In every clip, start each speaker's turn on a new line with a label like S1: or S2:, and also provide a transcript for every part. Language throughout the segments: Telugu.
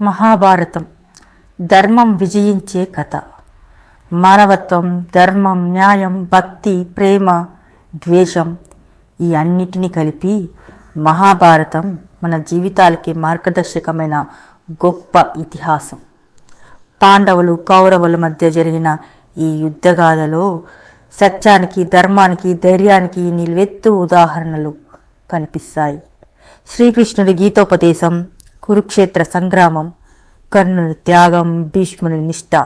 S1: మహాభారతం. ధర్మం విజయించే కథ. మానవత్వం ధర్మం న్యాయం భక్తి ప్రేమ ద్వేషం ఈ అన్నిటినీ కలిపి మహాభారతం మన జీవితాలకి మార్గదర్శకమైన గొప్ప ఇతిహాసం. పాండవులు కౌరవుల మధ్య జరిగిన ఈ యుద్ధగాథలో సత్యానికి ధర్మానికి ధైర్యానికి నిలువెత్తు ఉదాహరణలు కనిపిస్తాయి. శ్రీకృష్ణుడి గీతోపదేశం కురుక్షేత్ర సంగ్రామం కర్ణుని త్యాగం భీష్ముని నిష్ఠ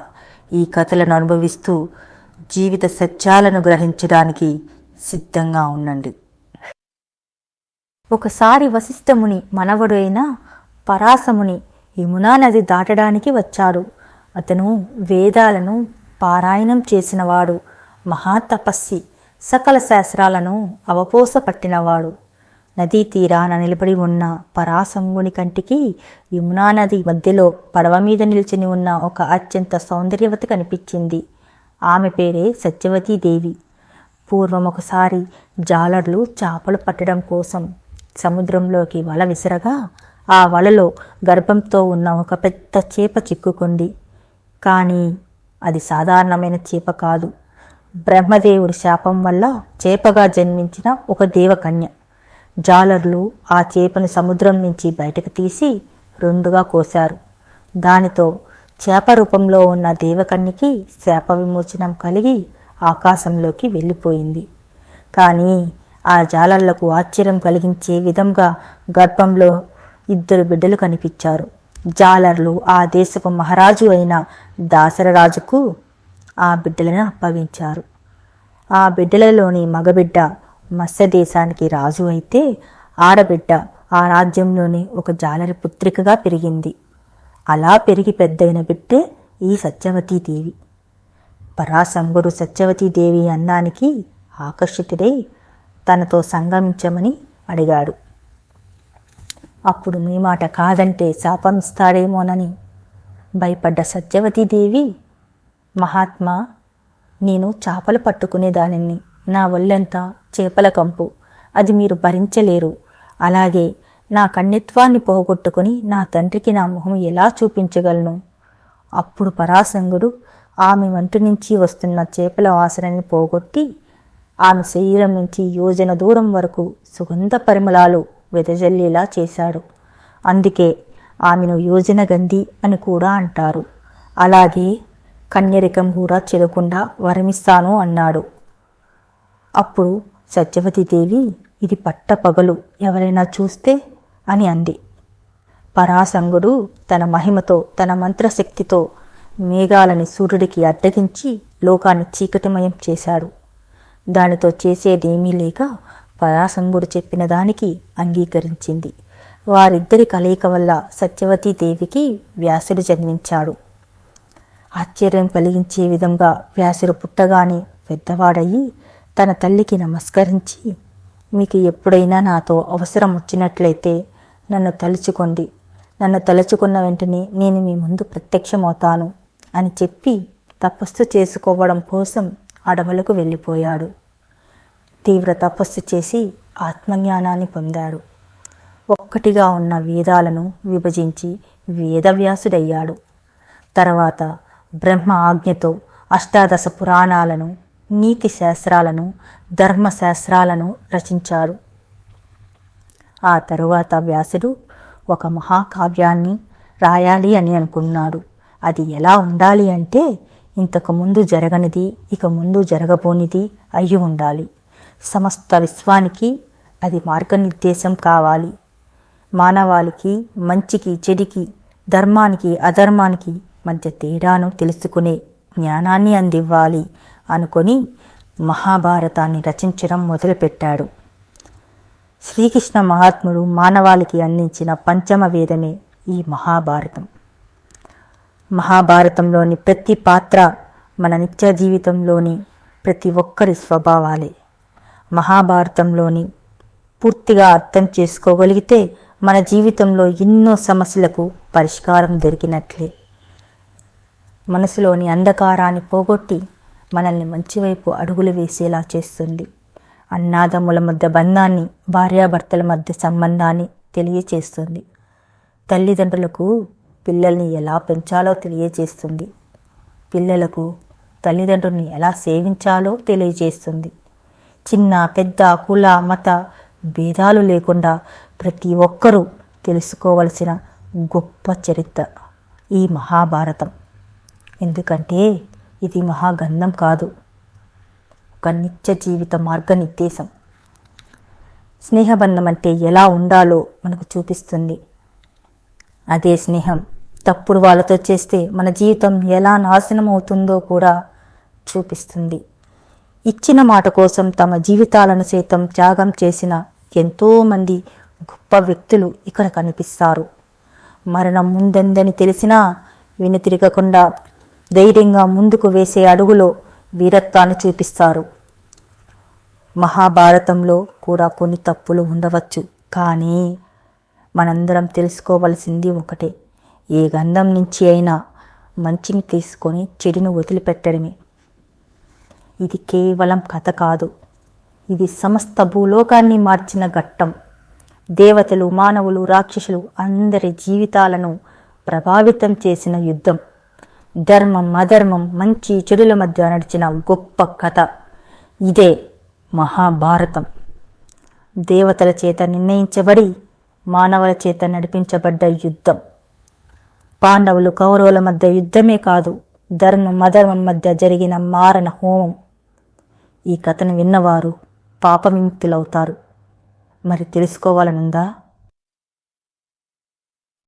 S1: ఈ కథలను అనుభవిస్తూ జీవిత సత్యాలను గ్రహించడానికి సిద్ధంగా ఉండండి. ఒకసారి వశిష్ఠముని మనవడు అయిన పరాశముని యమునా నది దాటడానికి వచ్చాడు. అతను వేదాలను పారాయణం చేసినవాడు మహాతపస్సి సకల శాస్త్రాలను అవపోస పట్టినవాడు నదీ తీరాన నిలబడి ఉన్న పరాసంగుని కంటికి యమునా నది మధ్యలో పడవ మీద నిల్చుని ఉన్న ఒక అత్యంత సౌందర్యవతి కనిపించింది. ఆమె పేరే సత్యవతీదేవి పూర్వం ఒకసారి జాలర్లు చేపలు పట్టడం కోసం సముద్రంలోకి వల విసరగా ఆ వలలో గర్భంతో ఉన్న ఒక పెద్ద చేప చిక్కుకుంది. కానీ అది సాధారణమైన చేప కాదు. బ్రహ్మదేవుడి శాపం వల్ల చేపగా జన్మించిన ఒక దేవకన్య. జాలర్లు ఆ చేపను సముద్రం నుంచి బయటకు తీసి రెండుగా కోశారు. దానితో చేప రూపంలో ఉన్న దేవకన్యకి శాప విమోచనం కలిగి ఆకాశంలోకి వెళ్ళిపోయింది. కానీ ఆ జాలర్లకు ఆశ్చర్యం కలిగించే విధంగా గర్భంలో ఇద్దరు బిడ్డలు కనిపించారు. జాలర్లు ఆ దేశపు మహారాజు అయిన దాసరరాజుకు ఆ బిడ్డలను అప్పగించారు. ఆ బిడ్డలలోని మగబిడ్డ మత్స్య దేశానికి రాజు అయితే ఆడబిడ్డ ఆ రాజ్యంలోని ఒక జాలరి పుత్రికగా పెరిగింది. అలా పెరిగి పెద్దయిన బిడ్డే ఈ సత్యవతీదేవి పరాశంగుడు సత్యవతీదేవి అన్నానికి ఆకర్షితుడై తనతో సంగమించమని అడిగాడు. అప్పుడు మీ మాట కాదంటే శాపం ఇస్తాడేమోనని భయపడ్డ సత్యవతీదేవి మహాత్మా నేను చేపలు పట్టుకునేదానిని నా ఒళ్ళంతా చేపల కంపు. అది మీరు భరించలేరు. అలాగే నా కన్యత్వాన్ని పోగొట్టుకుని నా తండ్రికి నా మొహం ఎలా చూపించగలను? అప్పుడు పరాశంగుడు ఆమె వంటి నుంచి వస్తున్న చేపల వాసనని పోగొట్టి ఆమె శరీరం నుంచి యోజన దూరం వరకు సుగంధ పరిమళాలు వెదజల్లేలా చేశాడు. అందుకే ఆమెను యోజన గంధి అని కూడా అంటారు. అలాగే కన్యరికం కూడా చెదకుండా వరమిస్తాను అన్నాడు. అప్పుడు సత్యవతీదేవి ఇది పట్ట పగలు ఎవరైనా చూస్తే అని అంది. పరాశంగుడు తన మహిమతో తన మంత్రశక్తితో మేఘాలని సూర్యుడికి అడ్డగించి లోకాన్ని చీకటిమయం చేశాడు. దానితో చేసేదేమీ లేక పరాశంగుడు చెప్పిన దానికి అంగీకరించింది. వారిద్దరి కలయిక వల్ల సత్యవతీదేవికి వ్యాసుడు జన్మించాడు. ఆశ్చర్యం కలిగించే విధంగా వ్యాసుడు పుట్టగానే పెద్దవాడయ్యి తన తల్లికి నమస్కరించి మీకు ఎప్పుడైనా నాతో అవసరం వచ్చినట్లయితే నన్ను తలుచుకోండి. నన్ను తలుచుకున్న వెంటనే నేను మీ ముందు ప్రత్యక్షమవుతాను అని చెప్పి తపస్సు చేసుకోవడం కోసం అడవులకు వెళ్ళిపోయాడు. తీవ్ర తపస్సు చేసి ఆత్మజ్ఞానాన్ని పొందాడు. ఒక్కటిగా ఉన్న వేదాలను విభజించి వేదవ్యాసుడయ్యాడు. తర్వాత బ్రహ్మ ఆజ్ఞతో అష్టాదశ పురాణాలను నీతి శాస్త్రాలను ధర్మశాస్త్రాలను రచించారు. ఆ తరువాత వ్యాసుడు ఒక మహాకావ్యాన్ని రాయాలి అని అనుకున్నాడు. అది ఎలా ఉండాలి అంటే ఇంతకు ముందు జరగనిది ఇక ముందు జరగబోనిది అయి ఉండాలి. సమస్త విశ్వానికి అది మార్గనిర్దేశం కావాలి. మానవాళికి మంచికి చెడికి ధర్మానికి అధర్మానికి మధ్య తేడాను తెలుసుకునే జ్ఞానాన్ని అందివ్వాలి. అనుకొని మహాభారతాన్ని రచించడం మొదలుపెట్టాడు. శ్రీకృష్ణ మహాత్ముడు మానవాళికి అందించిన పంచమ వేదమే ఈ మహాభారతం. మహాభారతంలోని ప్రతి పాత్ర మన నిత్య జీవితంలోని ప్రతి ఒక్కరి స్వభావాలే. మహాభారతంలోని పూర్తిగా అర్థం చేసుకోగలిగితే మన జీవితంలో ఎన్నో సమస్యలకు పరిష్కారం దొరికినట్లే. మనసులోని అంధకారాన్ని పోగొట్టి మనల్ని మంచివైపు అడుగులు వేసేలా చేస్తుంది. అన్నాదమ్ముల మధ్య బంధాన్ని భార్యాభర్తల మధ్య సంబంధాన్ని తెలియచేస్తుంది. తల్లిదండ్రులకు పిల్లల్ని ఎలా పెంచాలో తెలియజేస్తుంది పిల్లలకు తల్లిదండ్రుల్ని ఎలా సేవించాలో తెలియజేస్తుంది చిన్న పెద్ద కుల మత భేదాలు లేకుండా ప్రతి ఒక్కరూ తెలుసుకోవలసిన గొప్ప చరిత్ర ఈ మహాభారతం. ఎందుకంటే ఇది మహాగంధం కాదు. ఒక నిత్య జీవిత మార్గనిర్దేశం. స్నేహబంధం అంటే ఎలా ఉండాలో మనకు చూపిస్తుంది. అదే స్నేహం తప్పుడు వాళ్ళతో చేస్తే మన జీవితం ఎలా నాశనం అవుతుందో కూడా చూపిస్తుంది. ఇచ్చిన మాట కోసం తమ జీవితాలను సైతం త్యాగం చేసిన ఎంతోమంది గొప్ప వ్యక్తులు ఇక్కడ కనిపిస్తారు. మరణం ముందందని తెలిసినా వెనుతిరగకుండా ధైర్యంగా ముందుకు వేసే అడుగులో వీరత్వాన్ని చూపిస్తారు. మహాభారతంలో కూడా కొన్ని తప్పులు ఉండవచ్చు కానీ మనందరం తెలుసుకోవలసింది ఒకటే. ఏ గంధం నుంచి అయినా మంచిని తీసుకొని చెడును వదిలిపెట్టడమే. ఇది కేవలం కథ కాదు. ఇది సమస్త భూలోకాన్ని మార్చిన ఘట్టం. దేవతలు మానవులు రాక్షసులు అందరి జీవితాలను ప్రభావితం చేసిన యుద్ధం. ధర్మం అధర్మం మంచి చెడుల మధ్య నడిచిన గొప్ప కథ. ఇదే మహాభారతం. దేవతల చేత నిర్ణయించబడి మానవుల చేత నడిపించబడ్డ యుద్ధం. పాండవులు కౌరవుల మధ్య యుద్ధమే కాదు ధర్మం అధర్మం మధ్య జరిగిన మారణ హోమం. ఈ కథను విన్నవారు పాప విముక్తులవుతారు మరి తెలుసుకోవాలనుందా?